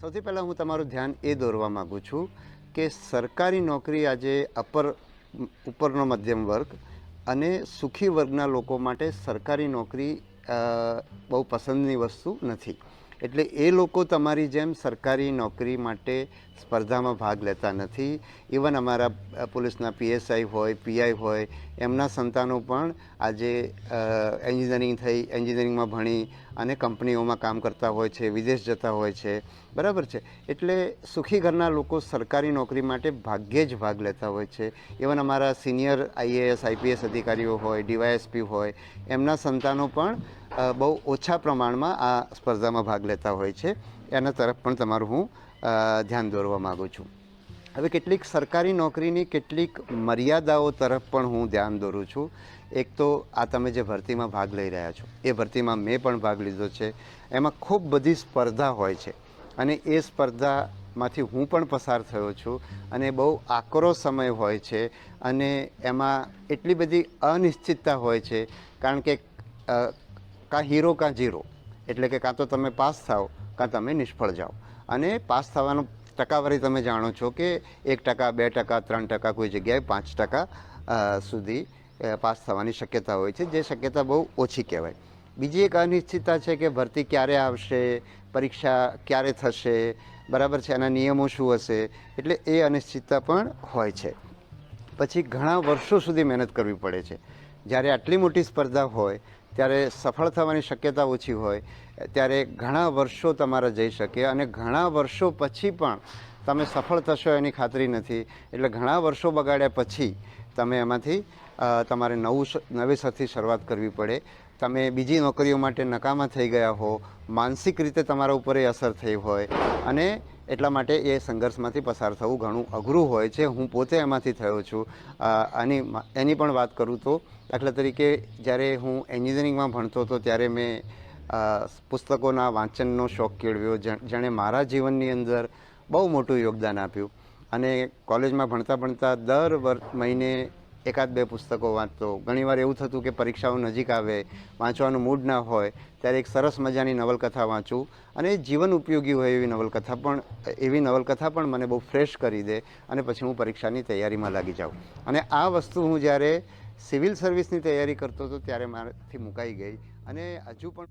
સૌથી પહેલાં હું તમારું ધ્યાન એ દોરવા માગું છું કે સરકારી નોકરી આજે અપર, ઉપરનો મધ્યમ વર્ગ અને સુખી વર્ગના લોકો માટે સરકારી નોકરી બહુ પસંદની વસ્તુ નથી. એટલે એ લોકો તમારી જેમ સરકારી નોકરી માટે સ્પર્ધામાં ભાગ લેતા નથી. ઇવન અમારા પોલીસના પીએસઆઈ હોય પીઆઈ હોય, એમના સંતાનો પણ આજે એન્જિનિયરિંગ થઈ, એન્જિનિયરિંગમાં ભણી અને કંપનીઓમાં કામ કરતા હોય છે, વિદેશ જતા હોય છે. બરાબર છે? એટલે સુખી ઘરના લોકો સરકારી નોકરી માટે ભાગ્યે જ ભાગ લેતા હોય છે. ઇવન અમારા સિનિયર આઈએએસ આઈપીએસ અધિકારીઓ હોય ડીવાયએસપી હોય, એમના સંતાનો પણ બહુ ઓછા પ્રમાણમાં આ સ્પર્ધામાં ભાગ લેતા હોય છે. એના તરફ પણ તમારું હું ધ્યાન દોરવા માગું છું. હવે કેટલીક સરકારી નોકરીની કેટલીક મર્યાદાઓ તરફ પણ હું ધ્યાન દોરું છું. એક તો આ તમે જે ભરતીમાં ભાગ લઈ રહ્યા છો, એ ભરતીમાં મેં પણ ભાગ લીધો છે. એમાં ખૂબ બધી સ્પર્ધા હોય છે અને એ સ્પર્ધામાંથી હું પણ પસાર થયો છું અને બહુ આકરો સમય હોય છે અને એમાં એટલી બધી અનિશ્ચિતતા હોય છે. કારણ કે કાં હીરો કાં જીરો એટલે કે કાં તો તમે પાસ થાઓ, કાં તમે નિષ્ફળ જાઓ. અને પાસ થવાનો ટકાવારી તમે જાણો છો કે એક ટકા, બે ટકા, ત્રણ ટકા, કોઈ જગ્યાએ પાંચ ટકા સુધી પાસ થવાની શક્યતા હોય છે, જે શક્યતા બહુ ઓછી કહેવાય. બીજી એક અનિશ્ચિતતા છે કે ભરતી ક્યારે આવશે, પરીક્ષા ક્યારે થશે, બરાબર છે, એના નિયમો શું હશે, એટલે એ અનિશ્ચિતતા પણ હોય છે. પછી ઘણા વર્ષો સુધી મહેનત કરવી પડે છે. જ્યારે આટલી મોટી સ્પર્ધા હોય ત્યારે સફળ થવાની શક્યતા ઓછી હોય, ત્યારે ઘણા વર્ષો તમારા જઈ શકે અને ઘણા વર્ષો પછી પણ તમે સફળ થશો એની ખાતરી નથી. એટલે ઘણા વર્ષો બગાડ્યા પછી તમે એમાંથી તમારે નવું નવેસરથી શરૂઆત કરવી પડે. તમે બીજી નોકરીઓ માટે નકામા થઈ ગયા હો, માનસિક રીતે તમારા ઉપર એ અસર થઈ હોય અને એટલા માટે એ સંઘર્ષમાંથી પસાર થવું ઘણું અઘરું હોય છે. હું પોતે એમાંથી થયો છું. આની એની પણ વાત કરું તો, દાખલા તરીકે જ્યારે હું એન્જિનિયરિંગમાં ભણતો હતો ત્યારે મેં પુસ્તકોના વાંચનનો શોખ કેળવ્યો. જેણે મારા જીવનની અંદર બહુ મોટું યોગદાન આપ્યું. અને કોલેજમાં ભણતા ભણતા દર વર્ષ મહિને એકાદ બે પુસ્તકો વાંચતો. ઘણીવાર એવું થતું કે પરીક્ષાઓ નજીક આવે, વાંચવાનું મૂડ ના હોય, ત્યારે એક સરસ મજાની નવલકથા વાંચું. અને જીવન ઉપયોગી હોય એવી નવલકથા પણ, એવી નવલકથા પણ મને બહુ ફ્રેશ કરી દે અને પછી હું પરીક્ષાની તૈયારીમાં લાગી જાઉં. અને આ વસ્તુ હું જ્યારે સિવિલ સર્વિસની તૈયારી કરતો હતો ત્યારે મારાથી મુકાઈ ગઈ. અને હજુ પણ